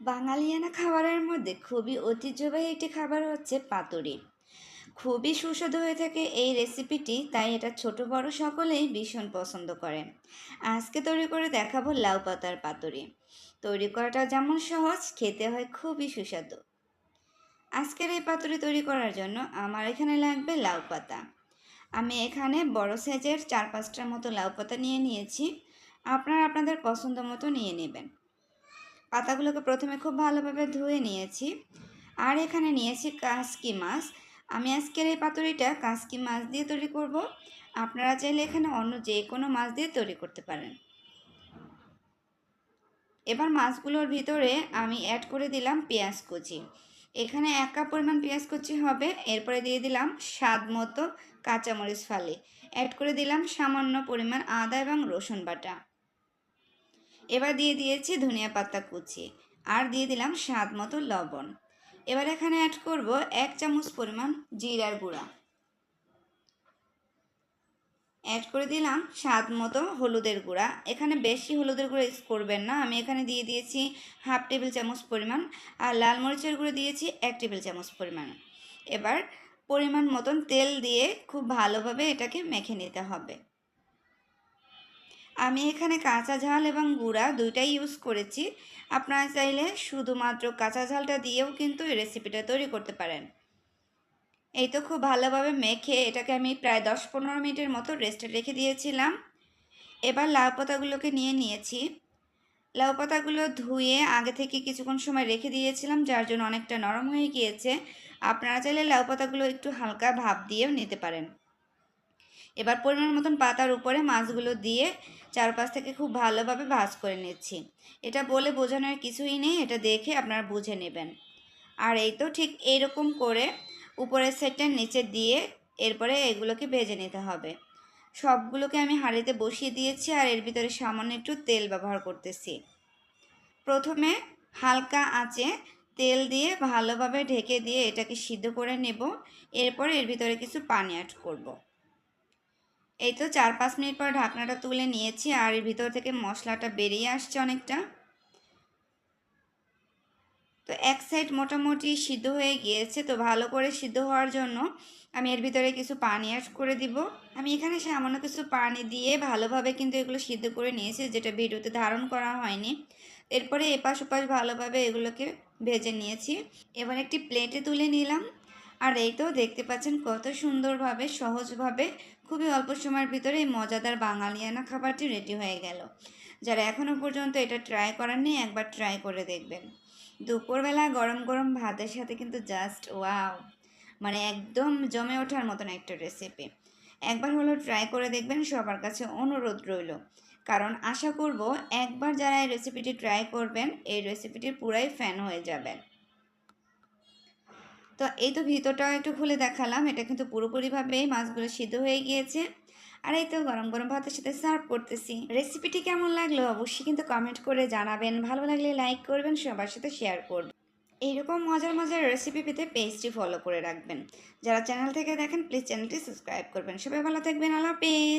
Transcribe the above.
বাঙালিয়ানা খাবারের মধ্যে খুবই ঐতিহ্যবাহী একটি খাবার হচ্ছে পাতুরি। খুবই সুস্বাদু হয়ে থাকে এই রেসিপিটি, তাই এটা ছোট, বড় সকলেই ভীষণ পছন্দ করেন আজকে তৈরি করে দেখাবো লাউ পাতার পাতুরি। তৈরি করাটা যেমন সহজ, খেতে হয় খুবই সুস্বাদু। আজকের এই পাতুরি তৈরি করার জন্য আমার এখানে লাগবে লাউ পাতা। আমি এখানে বড় সাইজের চার পাঁচটার মতো লাউ পাতা নিয়ে নিয়েছি। আপনারা আপনাদের পছন্দ মতো নিয়ে নেবেন। পাতাগুলোকে প্রথমে খুব ভালোভাবে ধুয়ে নিয়েছি। আর এখানে নিয়েছি কাসকি মাছ। আমি আজকের এই পাতুরিটা কাসকি মাছ দিয়ে তৈরি করব। আপনারা চাইলে এখানে অন্য যে কোনো মাছ দিয়ে তৈরি করতে পারেন। এবার মাছগুলোর ভিতরে আমি অ্যাড করে দিলাম পেঁয়াজ কুচি। এখানে এক কাপ পরিমাণ পেঁয়াজ কুচি হবে। এরপরে দিয়ে দিলাম স্বাদ মতো কাঁচামরিচ ফালি। অ্যাড করে দিলাম সামান্য পরিমাণ আদা এবং রসুন বাটা। এবার দিয়ে দিয়েছি ধনিয়া পাতা কুচি, আর দিয়ে দিলাম স্বাদ মতো লবণ। এবার এখানে অ্যাড করব এক চামচ পরিমাণ জিরার গুঁড়া। অ্যাড করে দিলাম স্বাদ মতো হলুদের গুঁড়া। এখানে বেশি হলুদের গুঁড়া ইউজ করবেন না। আমি এখানে দিয়ে দিয়েছি হাফ টেবিল চামচ পরিমাণ, আর লাল মরিচের গুঁড়ো দিয়েছি এক টেবিল চামচ পরিমাণ। এবার পরিমাণ মতন তেল দিয়ে খুব ভালোভাবে এটাকে মেখে নিতে হবে। আমি এখানে কাঁচা ঝাল এবং গুঁড়া দুইটাই ইউজ করেছি। আপনারা চাইলে শুধুমাত্র কাঁচা ঝালটা দিয়েও কিন্তু এই রেসিপিটা তৈরি করতে পারেন। এই তো খুব ভালোভাবে মেখে এটাকে আমি প্রায় দশ পনেরো মিনিটের মতো রেস্টে রেখে দিয়েছিলাম। এবার লাউ পাতাগুলোকে নিয়ে নিয়েছি। লাউ পাতাগুলো ধুয়ে আগে থেকে কিছুক্ষণ সময় রেখে দিয়েছিলাম, যার জন্য অনেকটা নরম হয়ে গিয়েছে। আপনারা চাইলে লাউ পাতাগুলো একটু হালকা ভাপ দিয়েও নিতে পারেন। এবার পরিমাণ মতন পাতার উপরে মাছগুলো দিয়ে চারপাশ থেকে খুব ভালোভাবে ভাজ করে নিচ্ছি। এটা বলে বোঝানোর কিছুই নেই, এটা দেখে আপনারা বুঝে নেবেন। আর এই তো ঠিক এইরকম করে উপরের সাইডটা নিচে দিয়ে এরপরে এগুলোকে ভেজে নিতে হবে। সবগুলোকে আমি হাঁড়িতে বসিয়ে দিয়েছি আর এর ভিতরে সামান্য একটু তেল ব্যবহার করতেছি। প্রথমে হালকা আঁচে তেল দিয়ে ভালোভাবে ঢেকে দিয়ে এটাকে সিদ্ধ করে নেব। এরপরে এর ভিতরে কিছু পানি অ্যাড করব। এই তো চার পাঁচ মিনিট পর ঢাকনাটা তুলে নিয়েছি আর এর ভিতর থেকে মশলাটা বেরিয়ে আসছে অনেকটা। তো এক সাইড মোটামুটি সিদ্ধ হয়ে গিয়েছে, তো ভালো করে সিদ্ধ হওয়ার জন্য আমি এর ভিতরে কিছু পানি অ্যাড করে দিব। আমি এখানে সামান্য কিছু পানি দিয়ে ভালোভাবে কিন্তু এগুলো সিদ্ধ করে নিয়েছি, যেটা ভিডিওতে ধারণ করা হয়নি। এরপরে এপাশ ওপাশ ভালোভাবে এগুলোকে ভেজে নিয়েছি। এবার একটি প্লেটে তুলে নিলাম। আর এই তো দেখতে পাচ্ছেন কত সুন্দরভাবে, সহজভাবে, খুবই অল্প সময়ের ভিতরে এই মজাদার বাঙালিয়ানা খাবারটি রেডি হয়ে গেল। যারা এখনও পর্যন্ত এটা ট্রাই করেননি, একবার ট্রাই করে দেখবেন। দুপুরবেলা গরম গরম ভাতের সাথে কিন্তু জাস্ট ওয়াও মানে একদম জমে ওঠার মতন একটা রেসিপি একবার হলো ট্রাই করে দেখবেন, সবার কাছে অনুরোধ রইল। কারণ আশা করব, একবার যারা এই রেসিপিটি ট্রাই করবেন, এই রেসিপিটির পুরাই ফ্যান হয়ে যাবেন। তো এই তো ভিতরটাও একটু খুলে দেখালাম। এটা কিন্তু পুরোপুরিভাবেই মাছগুলো সিদ্ধ হয়ে গিয়েছে। আর এই তো গরম গরম ভাতের সাথে সার্ভ করতেছি। রেসিপিটি কেমন লাগল অবশ্যই কিন্তু কমেন্ট করে জানাবেন। ভালো লাগলে লাইক করবেন, সবার সাথে শেয়ার করবেন। এইরকম মজার মজার রেসিপি পেতে পেজটি ফলো করে রাখবেন। যারা চ্যানেল থেকে দেখেন, প্লিজ চ্যানেলটি সাবস্ক্রাইব করবেন। সবাই ভালো থাকবেন। আল্লাহ হাফেজ।